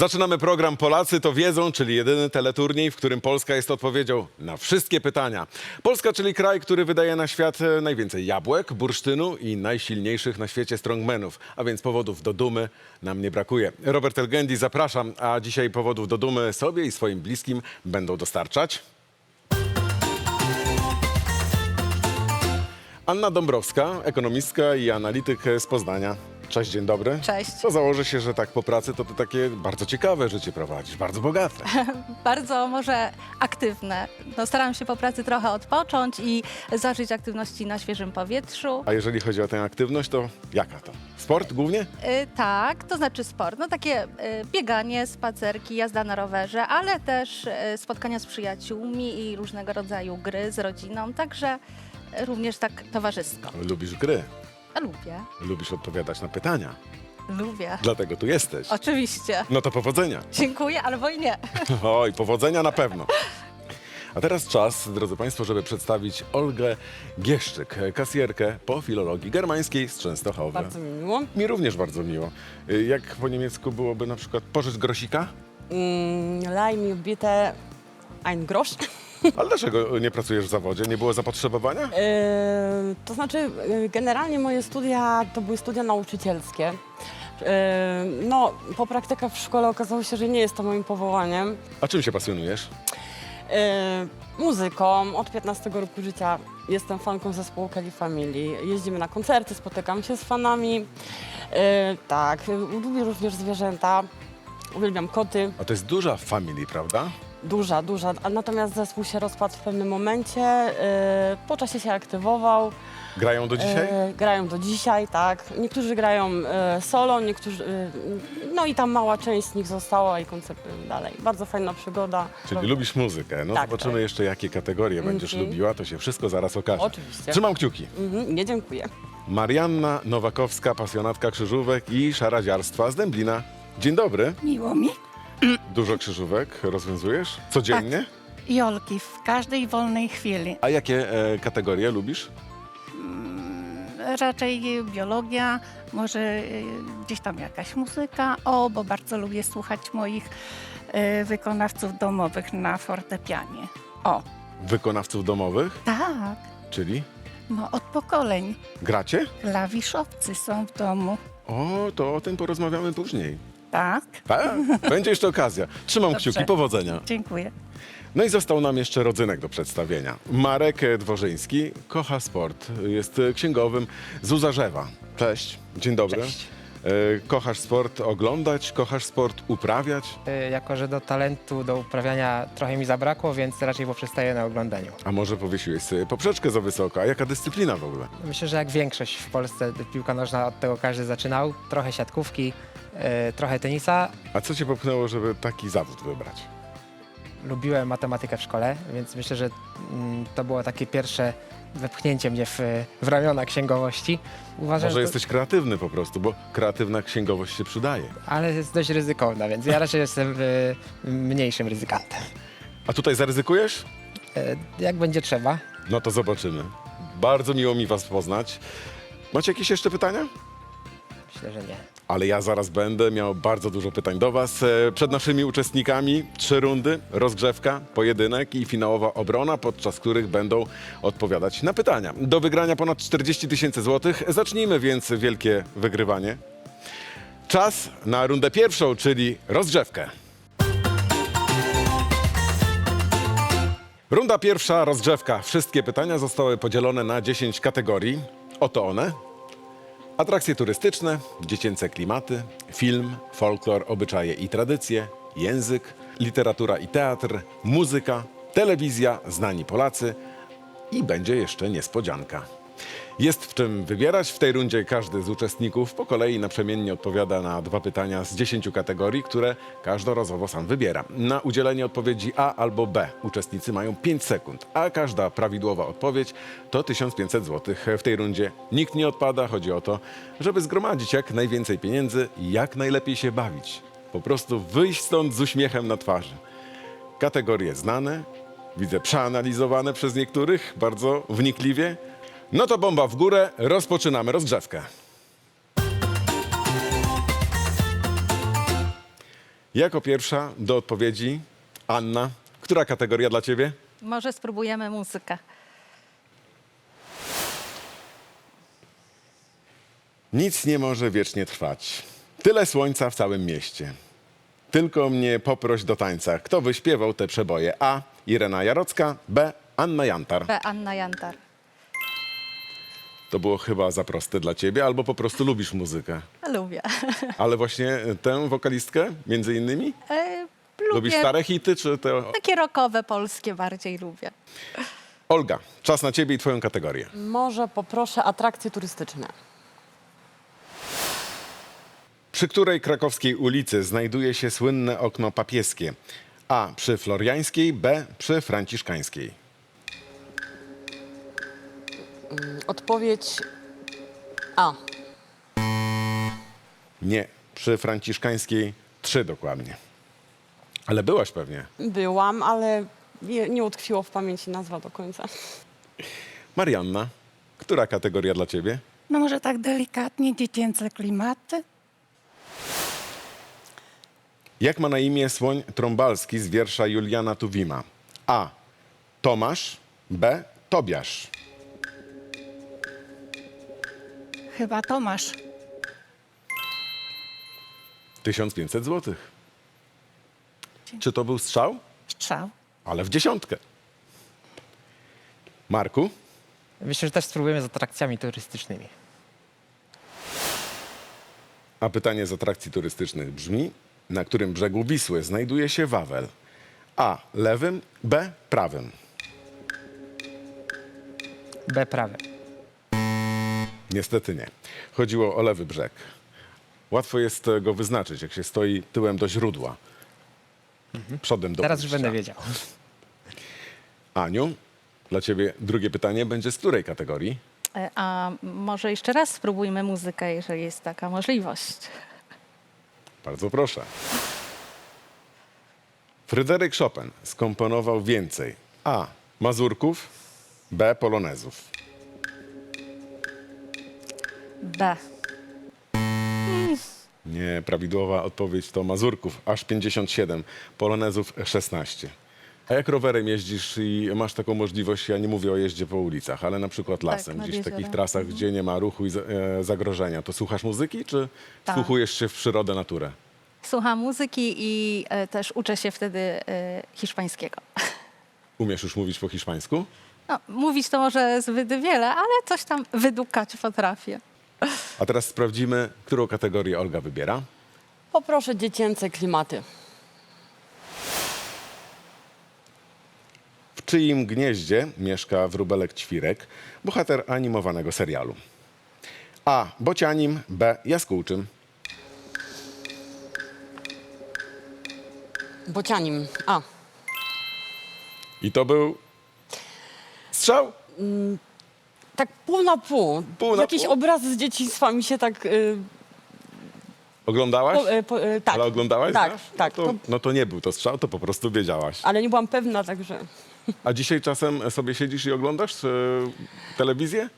Zaczynamy program Polacy to wiedzą, czyli jedyny teleturniej, w którym Polska jest odpowiedzią na wszystkie pytania. Polska, czyli kraj, który wydaje na świat e, najwięcej jabłek, bursztynu i najsilniejszych na świecie strongmenów, a więc powodów do dumy nam nie brakuje. Robert Elgendi, zapraszam, a dzisiaj powodów do dumy sobie i swoim bliskim będą dostarczać. Anna Dąbrowska, ekonomistka i analityk z Poznania. Cześć, dzień dobry. Cześć. To założę się, że tak po pracy to ty takie bardzo ciekawe życie prowadzisz, bardzo bogate. Bardzo może aktywne. No, staram się po pracy trochę odpocząć i zażyć aktywności na świeżym powietrzu. A jeżeli chodzi o tę aktywność, to jaka to? Sport głównie? Y, tak, to znaczy sport. No takie y, bieganie, spacerki, jazda na rowerze, ale też y, spotkania z przyjaciółmi i różnego rodzaju gry z rodziną, także również tak towarzysko. Lubisz gry, Lubię, lubisz odpowiadać na pytania, lubię. dlatego tu jesteś. Oczywiście. No to powodzenia. Dziękuję, albo i nie. Oj, powodzenia na pewno. A teraz czas, drodzy Państwo, żeby przedstawić Olgę Gieszczyk, kasjerkę po filologii germańskiej z Częstochowy. Bardzo mi miło. Mi również bardzo miło. Y, Jak po niemiecku byłoby na przykład pożycz grosika? Mm, Leih mir bitte ein Grosch. Ale dlaczego nie pracujesz w zawodzie? Nie było zapotrzebowania? To znaczy, yy, generalnie moje studia to były studia nauczycielskie. No, po praktykach w szkole okazało się, że nie jest to moim powołaniem. A czym się pasjonujesz? Muzyką od 15 roku życia jestem fanką zespołu Kelly Family. Jeździmy na koncerty, spotykam się z fanami. Tak, yy, lubię również zwierzęta. Uwielbiam koty. A to jest duża family, prawda? Duża, duża. A natomiast zespół się rozpadł w pewnym momencie. Yy, po czasie się aktywował. Grają do dzisiaj? Yy, grają do dzisiaj, tak. Niektórzy grają yy, solo, niektórzy. Yy, no i tam mała część z nich została i koncerty dalej. Bardzo fajna przygoda. Czyli lubisz muzykę. No Tak, zobaczymy tak. jeszcze, jakie kategorie będziesz Mhm. lubiła. To się wszystko zaraz okaże. Oczywiście. Trzymam kciuki. Mhm, nie dziękuję. Marianna Nowakowska, pasjonatka krzyżówek i szaraziarstwa z Dęblina. Dzień dobry. Miło mi. Dużo krzyżówek rozwiązujesz? Codziennie? Jolki w każdej wolnej chwili. A jakie e, kategorie lubisz? Raczej biologia, może y, gdzieś tam jakaś muzyka. O, bo bardzo lubię słuchać moich y, wykonawców domowych na fortepianie. O, Wykonawców domowych? tak. Czyli No od pokoleń. gracie? Klawiszowcy są w domu. O, to o tym porozmawiamy później. Tak, Tak? Będzie jeszcze okazja. Trzymam Dobrze. kciuki. Powodzenia. dziękuję. No i został nam jeszcze rodzynek do przedstawienia. Marek e, Dworzyński kocha sport. Jest e, księgowym z Uzarzewa. Cześć. Dzień dobry. Cześć. E, Kochasz sport oglądać, kochasz sport uprawiać, Y, Jako, że do talentu, do uprawiania trochę mi zabrakło, więc raczej poprzestaję na oglądaniu. a może powiesiłeś sobie poprzeczkę za wysoko. A jaka dyscyplina w ogóle? Myślę, że jak większość w Polsce piłka nożna od tego każdy zaczynał. Trochę siatkówki, y, trochę tenisa. A co cię popchnęło, żeby taki zawód wybrać? Lubiłem matematykę w szkole, więc myślę, że mm, to było takie pierwsze wepchnięcie mnie w, w ramiona księgowości. Uważam, Może że jesteś kreatywny po prostu, bo kreatywna księgowość się przydaje. to, ale jest dość ryzykowna, więc ja raczej jestem y, mniejszym ryzykantem. A tutaj zaryzykujesz? Y, Jak będzie trzeba. No to zobaczymy. Bardzo miło mi was poznać. Macie jakieś jeszcze pytania? Myślę, że nie. Ale ja zaraz będę miał bardzo dużo pytań do Was. E, Przed naszymi uczestnikami trzy rundy, rozgrzewka, pojedynek i finałowa obrona, podczas których będą odpowiadać na pytania. Do wygrania ponad 40 tysięcy złotych. Zacznijmy więc wielkie wygrywanie. Czas na rundę pierwszą, czyli rozgrzewkę. Runda pierwsza, rozgrzewka. Wszystkie pytania zostały podzielone na 10 kategorii. Oto one. Atrakcje turystyczne, dziecięce klimaty, film, folklor, obyczaje i tradycje, język, literatura i teatr, muzyka, telewizja, znani Polacy i będzie jeszcze niespodzianka. Jest w czym wybierać. W tej rundzie każdy z uczestników po kolei naprzemiennie odpowiada na dwa pytania z 10 kategorii, które każdorazowo sam wybiera. Na udzielenie odpowiedzi A albo B uczestnicy mają 5 sekund, a każda prawidłowa odpowiedź to 1500 zł. W tej rundzie nikt nie odpada. Chodzi o to, żeby zgromadzić jak najwięcej pieniędzy i jak najlepiej się bawić. Po prostu wyjść stąd z uśmiechem na twarzy. Kategorie znane, widzę przeanalizowane przez niektórych bardzo wnikliwie. No to bomba w górę, rozpoczynamy rozgrzewkę. Jako pierwsza do odpowiedzi Anna. Która kategoria dla ciebie? Może spróbujemy muzykę. Nic nie może wiecznie trwać. Tyle słońca w całym mieście. Tylko mnie poproś do tańca. Kto wyśpiewał te przeboje? A. Irena Jarocka. B. Anna Jantar. B. Anna Jantar. To było chyba za proste dla ciebie, albo po prostu lubisz muzykę. Lubię. Ale właśnie tę wokalistkę między innymi? E, Lubisz lubię stare hity, czy te... takie rockowe, polskie bardziej lubię. Olga, czas na ciebie i twoją kategorię. Może poproszę atrakcje turystyczne. Przy której krakowskiej ulicy znajduje się słynne okno papieskie? A. Przy Floriańskiej, B. Przy Franciszkańskiej. Odpowiedź A. Nie, przy Franciszkańskiej trzy dokładnie. Ale byłaś pewnie. Byłam, ale nie, nie utkwiło w pamięci nazwa do końca. Marianna, która kategoria dla ciebie? No może tak delikatnie, dziecięce klimaty. Jak ma na imię słoń trąbalski z wiersza Juliana Tuwima? A. Tomasz, B. Tobiasz. Chyba Tomasz. 1500 zł. Czy to był strzał? Strzał. Ale w dziesiątkę. Marku, Myślę, że też spróbujemy z atrakcjami turystycznymi. a pytanie z atrakcji turystycznych brzmi, na którym brzegu Wisły znajduje się Wawel? A. Lewym, B. Prawym. B prawe. Niestety nie. Chodziło o lewy brzeg. Łatwo jest e, go wyznaczyć, jak się stoi tyłem do źródła. Przodem do Teraz już będę wiedział. Aniu, dla ciebie drugie pytanie będzie z której kategorii? E, A może jeszcze raz spróbujmy muzykę, jeżeli jest taka możliwość. Bardzo proszę. Fryderyk Chopin skomponował więcej A. Mazurków, B. Polonezów. B. Nie, prawidłowa odpowiedź to Mazurków, aż 57, Polonezów 16. A jak rowerem jeździsz i masz taką możliwość, ja nie mówię o jeździe po ulicach, ale na przykład lasem, nad gdzieś w takich jeziorem. trasach, gdzie nie ma ruchu i za- e, zagrożenia, to słuchasz muzyki, czy Tak. wsłuchujesz się w przyrodę, naturę? Słucham muzyki i e, też uczę się wtedy e, hiszpańskiego. Umiesz już mówić po hiszpańsku? No, mówić to może zbyt wiele, ale coś tam wydukać potrafię. A teraz sprawdzimy, którą kategorię Olga wybiera. Poproszę dziecięce klimaty. W czyim gnieździe mieszka wróbelek ćwirek, bohater animowanego serialu? A. Bocianim, B. Jaskółczym. Bocianim. A. I to był strzał. Tak pół na pół. Pół na Jakieś pół? obrazy z dzieciństwa mi się tak... Y, Oglądałaś? po, y, po, y, tak. Ale oglądałaś? Tak, znasz? tak. No to, To, no to nie był to strzał, to po prostu wiedziałaś. ale nie byłam pewna, także... A dzisiaj czasem sobie siedzisz i oglądasz e, telewizję?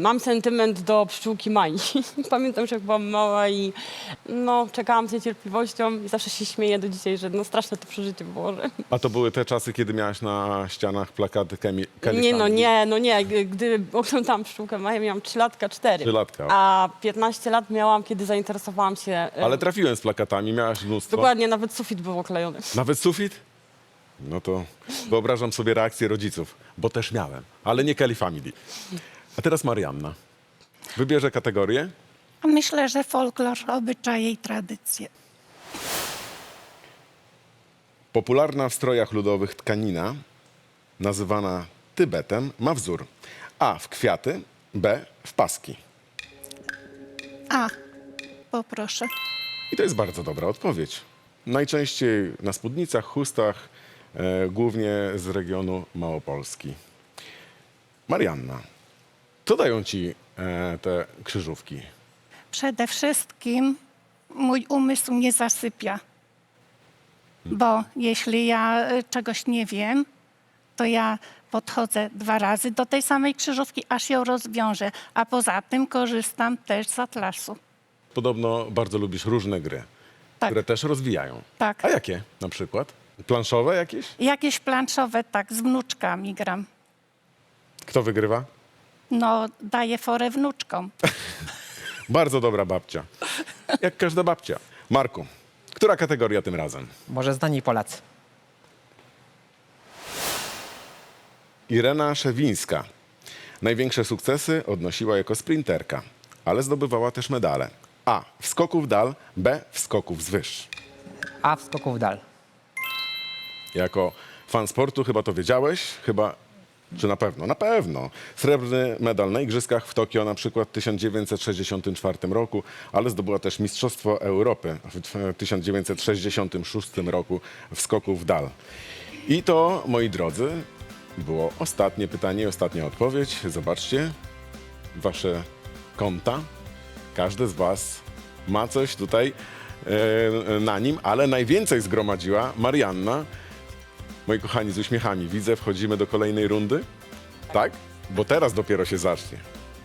Mam sentyment do pszczółki Mai. Pamiętam, że jak byłam mała i no, czekałam z niecierpliwością i zawsze się śmieję do dzisiaj, że no straszne to przeżycie było. Że... A to były te czasy, kiedy miałaś na ścianach plakaty Kemi- Kelly Nie no, nie, no nie. Gdy oglądałam pszczółkę Maję, miałam 3 latka, 4. Trzylatka. A 15 lat miałam, kiedy zainteresowałam się... e, Ale trafiłem z plakatami, miałaś mnóstwo. Dokładnie, nawet sufit był oklejony. Nawet sufit? No to wyobrażam sobie reakcję rodziców, bo też miałem, ale nie Kelly Family. A teraz Marianna. Wybierze kategorię. Myślę, że folklor, obyczaje i tradycje. Popularna w strojach ludowych tkanina, nazywana Tybetem, ma wzór A w kwiaty, B w paski. A, poproszę. I to jest bardzo dobra odpowiedź. Najczęściej na spódnicach, chustach, e, głównie z regionu Małopolski. Marianna, co dają ci e, te krzyżówki? Przede wszystkim mój umysł nie zasypia. Bo jeśli ja y, czegoś nie wiem, to ja podchodzę dwa razy do tej samej krzyżówki, aż ją rozwiążę. A poza tym korzystam też z atlasu. Podobno bardzo lubisz różne gry. Tak. które też rozwijają. Tak. A jakie na przykład? Planszowe jakieś? Jakieś planszowe, tak, z wnuczkami gram. Kto wygrywa? No, daję forę wnuczkom. Bardzo dobra babcia. Jak każda babcia. Marku, która kategoria tym razem? Może znani Polacy. Irena Szewińska. Największe sukcesy odnosiła jako sprinterka, ale zdobywała też medale. A. W skoku w dal, B. W skoku wzwyż. A w skoku w dal. Jako fan sportu chyba to wiedziałeś, chyba, czy na pewno? Na pewno. Srebrny medal na Igrzyskach w Tokio na przykład w 1964 roku, ale zdobyła też Mistrzostwo Europy w 1966 roku w skoku w dal. I to, moi drodzy, było ostatnie pytanie i ostatnia odpowiedź. Zobaczcie, wasze konta. Każdy z was ma coś tutaj e, na nim, ale najwięcej zgromadziła Marianna. Moi kochani, z uśmiechami widzę, wchodzimy do kolejnej rundy. Tak? Bo teraz dopiero się zacznie.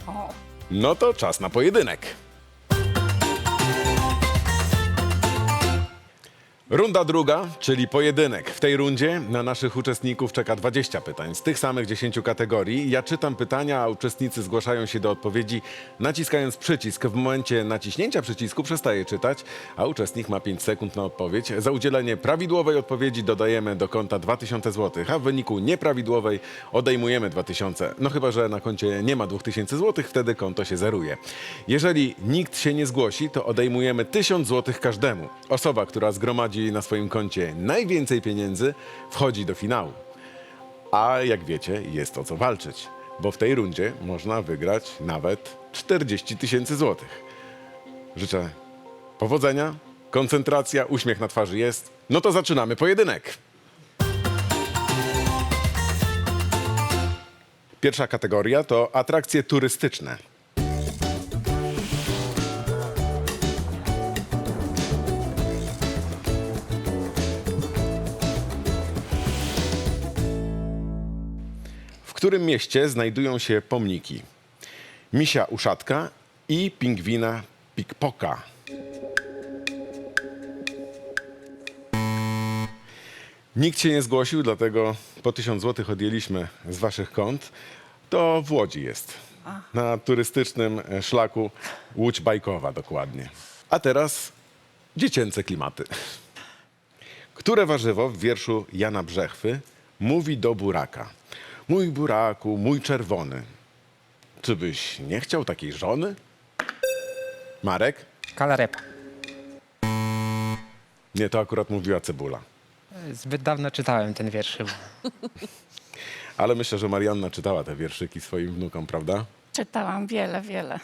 O, No to czas na pojedynek. Runda druga, czyli pojedynek. W tej rundzie na naszych uczestników czeka 20 pytań z tych samych 10 kategorii. Ja czytam pytania, a uczestnicy zgłaszają się do odpowiedzi naciskając przycisk. W momencie naciśnięcia przycisku przestaje czytać, a uczestnik ma 5 sekund na odpowiedź. Za udzielenie prawidłowej odpowiedzi dodajemy do konta 2000 zł, a w wyniku nieprawidłowej odejmujemy 2000. No chyba, że na koncie nie ma 2000 zł, wtedy konto się zeruje. Jeżeli nikt się nie zgłosi, to odejmujemy 1000 zł każdemu. Osoba, która zgromadzi na swoim koncie najwięcej pieniędzy, wchodzi do finału. A jak wiecie, jest o co walczyć, bo w tej rundzie można wygrać nawet 40 tysięcy złotych. Życzę powodzenia, koncentracja, uśmiech na twarzy jest. No to zaczynamy pojedynek. Pierwsza kategoria to atrakcje turystyczne. Którym mieście znajdują się pomniki? Misia Uszatka i pingwina Pikpoka. Nikt się nie zgłosił, dlatego po 1000 zł odjęliśmy z waszych kont. To w Łodzi jest. Na turystycznym szlaku Łódź Bajkowa dokładnie. A teraz dziecięce klimaty. Które warzywo w wierszu Jana Brzechwy mówi do buraka? Mój buraku, mój czerwony. Czy byś nie chciał takiej żony? Marek? Kalarepa. Nie, to akurat mówiła cebula. Zbyt dawno czytałem ten wiersz chyba. Ale myślę, że Marianna czytała te wierszyki swoim wnukom, prawda? czytałam wiele, wiele.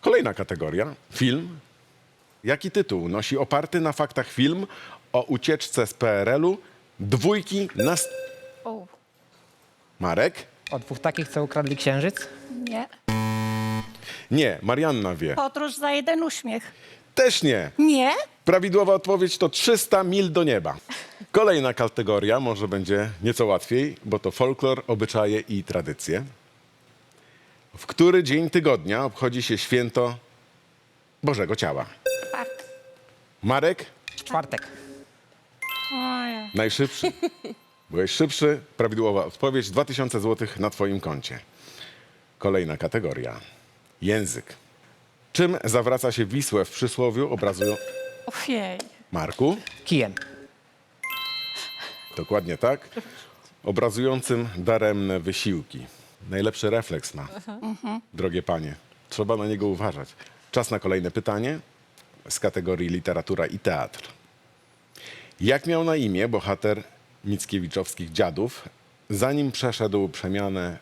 Kolejna kategoria. Film. Jaki tytuł nosi oparty na faktach film o ucieczce z PRL-u dwójki na... Marek? O dwóch takich, co ukradli księżyc? nie. Nie, Marianna wie. Podróż za jeden uśmiech. Też nie. Nie? Prawidłowa odpowiedź to 300 mil do nieba. Kolejna kategoria, może będzie nieco łatwiej, bo to folklor, obyczaje i tradycje. W który dzień tygodnia obchodzi się święto Bożego Ciała? Tak. Marek? Czwartek. Oj, Najszybszy. Byłeś szybszy. Prawidłowa odpowiedź. 2000 zł na Twoim koncie. Kolejna kategoria. Język. Czym zawraca się Wisłę w przysłowiu obrazują... ojej. Marku? Kijem. Dokładnie tak. Obrazującym daremne wysiłki. Najlepszy refleks ma. Drogie panie. Trzeba na niego uważać. Czas na kolejne pytanie z kategorii literatura i teatr. Jak miał na imię bohater Mickiewiczowskich dziadów, zanim przeszedł przemianę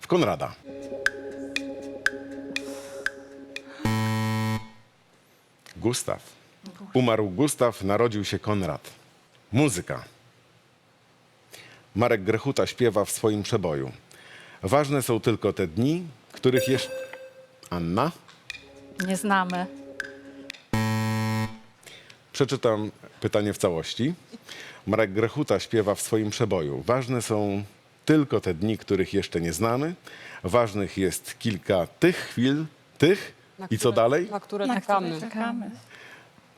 w Konrada? Gustaw. Umarł Gustaw, narodził się Konrad. Muzyka. Marek Grechuta śpiewa w swoim przeboju. Ważne są tylko te dni, których jeszcze... Anna? Nie znamy. Przeczytam pytanie w całości. Marek Grechuta śpiewa w swoim przeboju. Ważne są tylko te dni, których jeszcze nie znamy. Ważnych jest kilka tych chwil, tych Na i co które- dalej? Na które Na czekamy. które czekamy.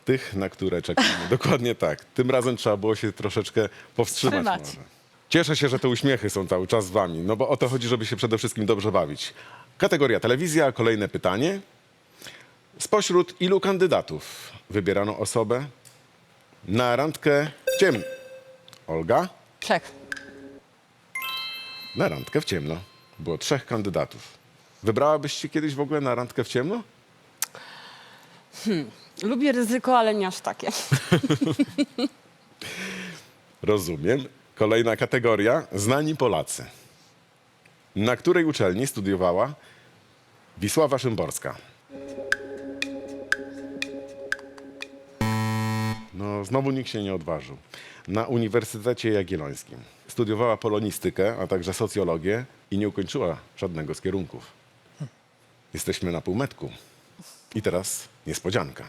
tych, na które czekamy. Dokładnie tak. Tym razem trzeba było się troszeczkę powstrzymać. Wstrzymać. Może. Cieszę się, że te uśmiechy są cały czas z wami, no bo o to chodzi, żeby się przede wszystkim dobrze bawić. Kategoria telewizja, kolejne pytanie. Spośród ilu kandydatów wybierano osobę na randkę w ciemno? Olga? Trzech. Na randkę w ciemno. Było trzech kandydatów. Wybrałabyście kiedyś w ogóle na randkę w ciemno? Lubię ryzyko, ale nie aż takie. Rozumiem. Kolejna kategoria. Znani Polacy. Na której uczelni studiowała Wisława Szymborska? No, znowu nikt się nie odważył. Na Uniwersytecie Jagiellońskim. Studiowała polonistykę, a także socjologię i nie ukończyła żadnego z kierunków. Jesteśmy na półmetku. I teraz niespodzianka.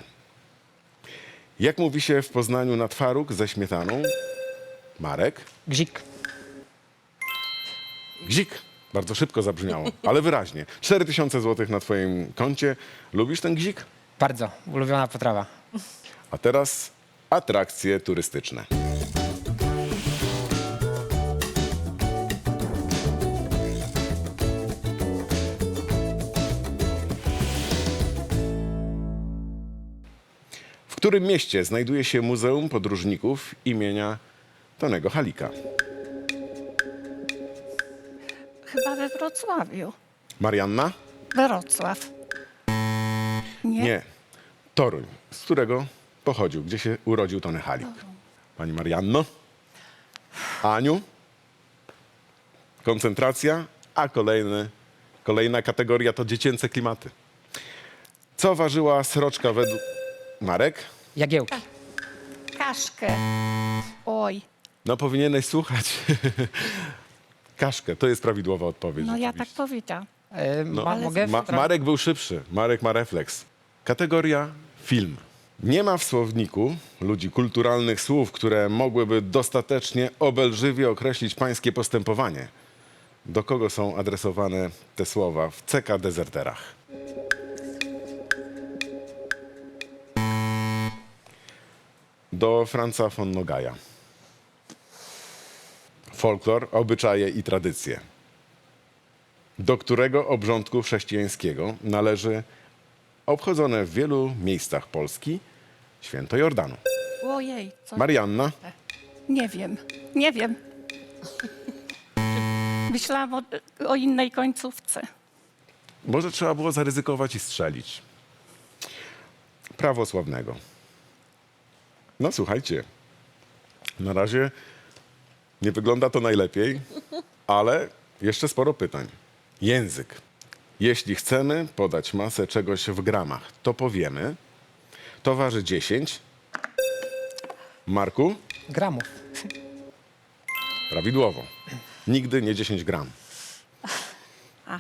Jak mówi się w Poznaniu na twaróg ze śmietaną? Marek? Gzik. Gzik. Bardzo szybko zabrzmiało, ale wyraźnie. 4000 zł na twoim koncie. Lubisz ten gzik? Bardzo. Ulubiona potrawa. A teraz atrakcje turystyczne. W którym mieście znajduje się Muzeum Podróżników imienia Tonego Halika? Chyba we Wrocławiu. Marianna? Wrocław. Nie? Nie. Toruń, z którego pochodził, gdzie się urodził Tony Halik. Pani Marianno? Aniu? Koncentracja, a kolejny, kolejna kategoria to dziecięce klimaty. Co ważyła sroczka według... Marek? Jagiełki. Kaszkę. Oj, No powinieneś słuchać. Kaszkę, to jest prawidłowa odpowiedź. no ja tak rzeczywiście. powiedziałam. E, ma, mogę? Ma, potra- Marek był szybszy. Marek ma refleks. Kategoria film. Nie ma w słowniku ludzi kulturalnych słów, które mogłyby dostatecznie obelżywie określić pańskie postępowanie. Do kogo są adresowane te słowa w CK Dezerterach? Do Franza von Nogaja. Folklor, obyczaje i tradycje do którego obrządku chrześcijańskiego należy obchodzone w wielu miejscach Polski święto Jordanu. Ojej, co? Marianna, Nie wiem, nie wiem. Myślałam o, o innej końcówce. może trzeba było zaryzykować i strzelić. Prawosławnego. No słuchajcie, na razie nie wygląda to najlepiej, ale jeszcze sporo pytań. Język. Jeśli chcemy podać masę czegoś w gramach, to powiemy. To waży 10. Marku? Gramów. Prawidłowo. Nigdy nie 10 gram.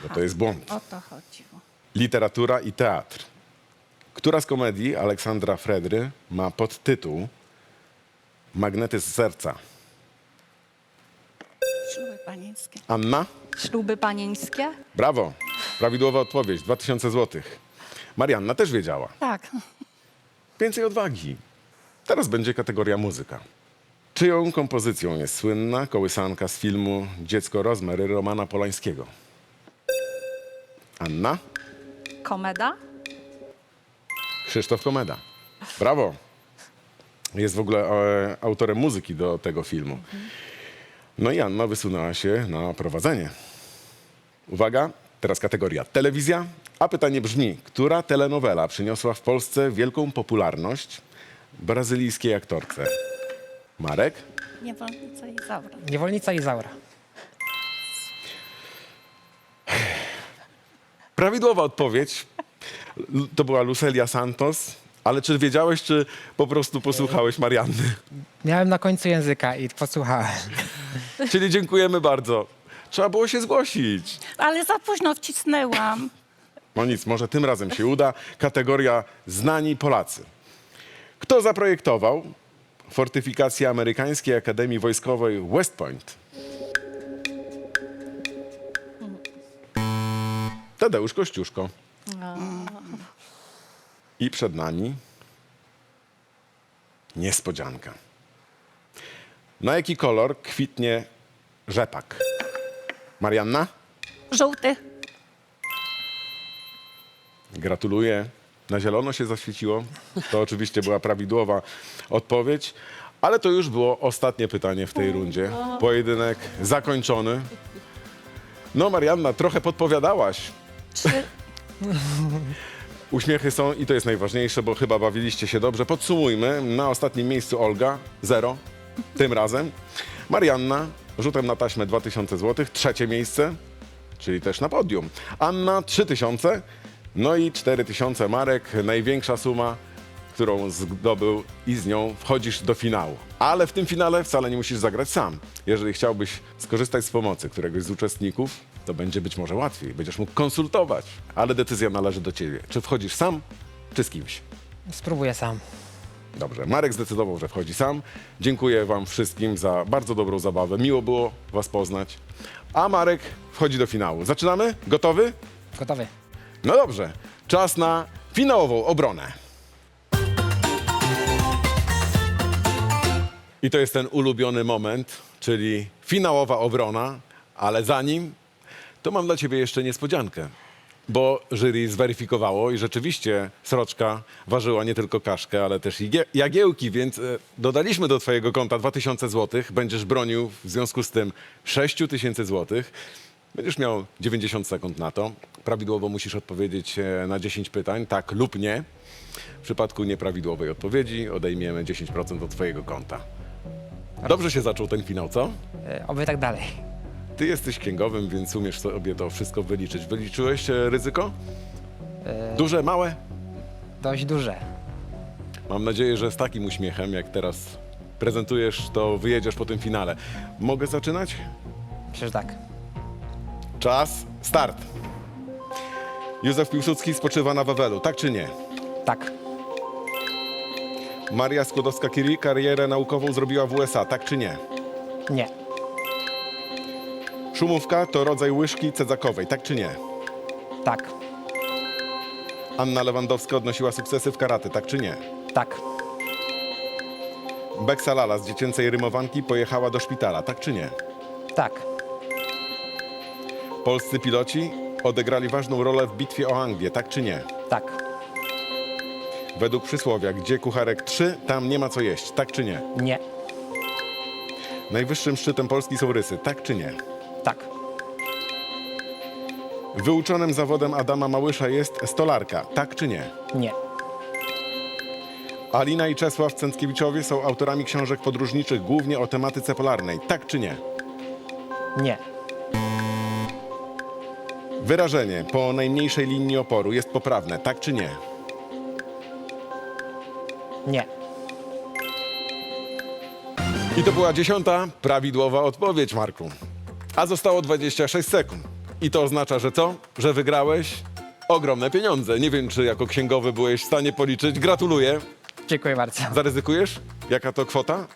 Bo to jest błąd. O to chodziło. Literatura i teatr. Która z komedii Aleksandra Fredry ma podtytuł Magnetyzm serca? Śluby panieńskie. Anna? Śluby panieńskie? Brawo. Prawidłowa odpowiedź. 2000 zł. Marianna też wiedziała. Tak. Więcej odwagi. Teraz będzie kategoria muzyka. Czyją kompozycją jest słynna kołysanka z filmu Dziecko Rozmery Romana Polańskiego? Anna? Komeda? Krzysztof Komeda. Brawo. Jest w ogóle e, autorem muzyki do tego filmu. No i Anna wysunęła się na prowadzenie. Uwaga, teraz kategoria telewizja. A pytanie brzmi, która telenowela przyniosła w Polsce wielką popularność brazylijskiej aktorce? Marek? Niewolnica i Zaura. Niewolnica Izaura. Prawidłowa odpowiedź. To była Lucelia Santos. Ale czy wiedziałeś, czy po prostu posłuchałeś Marianny? Miałem na końcu języka i posłuchałem. Czyli dziękujemy bardzo. Trzeba było się zgłosić. Ale za późno wcisnęłam. No nic, może tym razem się uda. Kategoria znani Polacy. Kto zaprojektował fortyfikację amerykańskiej Akademii Wojskowej West Point? Tadeusz Kościuszko. I przed nami niespodzianka. Na jaki kolor kwitnie rzepak? Marianna? Żółty. Gratuluję. Na zielono się zaświeciło. To oczywiście była prawidłowa odpowiedź. Ale to już było ostatnie pytanie w tej rundzie. Pojedynek zakończony. No, Marianna, trochę podpowiadałaś. Trzy. Uśmiechy są i to jest najważniejsze, bo chyba bawiliście się dobrze. Podsumujmy. Na ostatnim miejscu Olga, zero. Tym razem. Marianna, rzutem na taśmę 2000 zł. Trzecie miejsce, czyli też na podium. Anna, 3000. No i 4000 Marek, największa suma, którą zdobył i z nią wchodzisz do finału. Ale w tym finale wcale nie musisz zagrać sam. Jeżeli chciałbyś skorzystać z pomocy któregoś z uczestników, to będzie być może łatwiej. Będziesz mógł konsultować, ale decyzja należy do ciebie. Czy wchodzisz sam, czy z kimś? Spróbuję sam. Dobrze, Marek zdecydował, że wchodzi sam. Dziękuję Wam wszystkim za bardzo dobrą zabawę. Miło było Was poznać. A Marek wchodzi do finału. Zaczynamy? Gotowy? Gotowy? No dobrze, czas na finałową obronę. I to jest ten ulubiony moment, czyli finałowa obrona, ale zanim, to mam dla ciebie jeszcze niespodziankę. Bo jury zweryfikowało i rzeczywiście sroczka ważyła nie tylko kaszkę, ale też i gie- jagiełki, więc e, dodaliśmy do twojego konta 2000 zł. Będziesz bronił w związku z tym 6000 zł. Będziesz miał 90 sekund na to. Prawidłowo musisz odpowiedzieć e, na 10 pytań, tak lub nie. W przypadku nieprawidłowej odpowiedzi odejmiemy 10% od twojego konta. Dobrze się zaczął ten finał, co? E, Oby tak dalej. Ty jesteś księgowym, więc umiesz sobie to wszystko wyliczyć. Wyliczyłeś e, ryzyko? Duże, małe? Dość duże. Mam nadzieję, że z takim uśmiechem, jak teraz prezentujesz, to wyjedziesz po tym finale. Mogę zaczynać? Że tak. Czas, start. Józef Piłsudski spoczywa na Wawelu, tak czy nie? Tak. Maria Skłodowska-Curie karierę naukową zrobiła w USA, tak czy nie? Nie. Szumówka to rodzaj łyżki cedzakowej, tak czy nie? Tak. Anna Lewandowska odnosiła sukcesy w karate, tak czy nie? Tak. Beksa Lala z dziecięcej rymowanki pojechała do szpitala, tak czy nie? Tak. Polscy piloci odegrali ważną rolę w bitwie o Anglię, tak czy nie? Tak. Według przysłowia, gdzie kucharek trzy, tam nie ma co jeść, tak czy nie? Nie. Najwyższym szczytem Polski są rysy, tak czy nie? Tak. Wyuczonym zawodem Adama Małysza jest stolarka, tak czy nie? Nie. Alina i Czesław Cęckiewiczowie są autorami książek podróżniczych głównie o tematyce polarnej, tak czy nie? Nie. Wyrażenie po najmniejszej linii oporu jest poprawne, tak czy nie? Nie. I to była dziesiąta prawidłowa odpowiedź, Marku. A zostało 26 sekund. I to oznacza, że co? Że wygrałeś ogromne pieniądze. Nie wiem, czy jako księgowy byłeś w stanie policzyć. Gratuluję. Dziękuję bardzo. Zaryzykujesz? Jaka to kwota?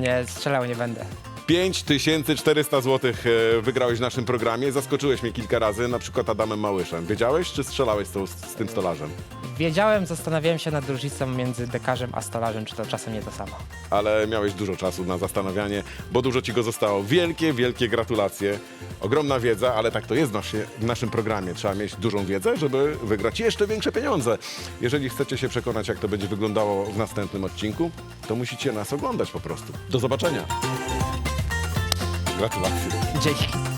Nie, strzelał nie będę. 5400 zł e, wygrałeś w naszym programie. Zaskoczyłeś mnie kilka razy, na przykład Adamem Małyszem. Wiedziałeś, czy strzelałeś z, tą, z tym stolarzem? Wiedziałem, zastanawiałem się nad różnicą między dekarzem a stolarzem, czy to czasem nie to samo. ale miałeś dużo czasu na zastanawianie, bo dużo ci go zostało. Wielkie, wielkie gratulacje. Ogromna wiedza, ale tak to jest w, nasie, w naszym programie. Trzeba mieć dużą wiedzę, żeby wygrać jeszcze większe pieniądze. Jeżeli chcecie się przekonać, jak to będzie wyglądało w następnym odcinku, to musicie nas oglądać po prostu. Do zobaczenia. Gratulacje. Dzięki.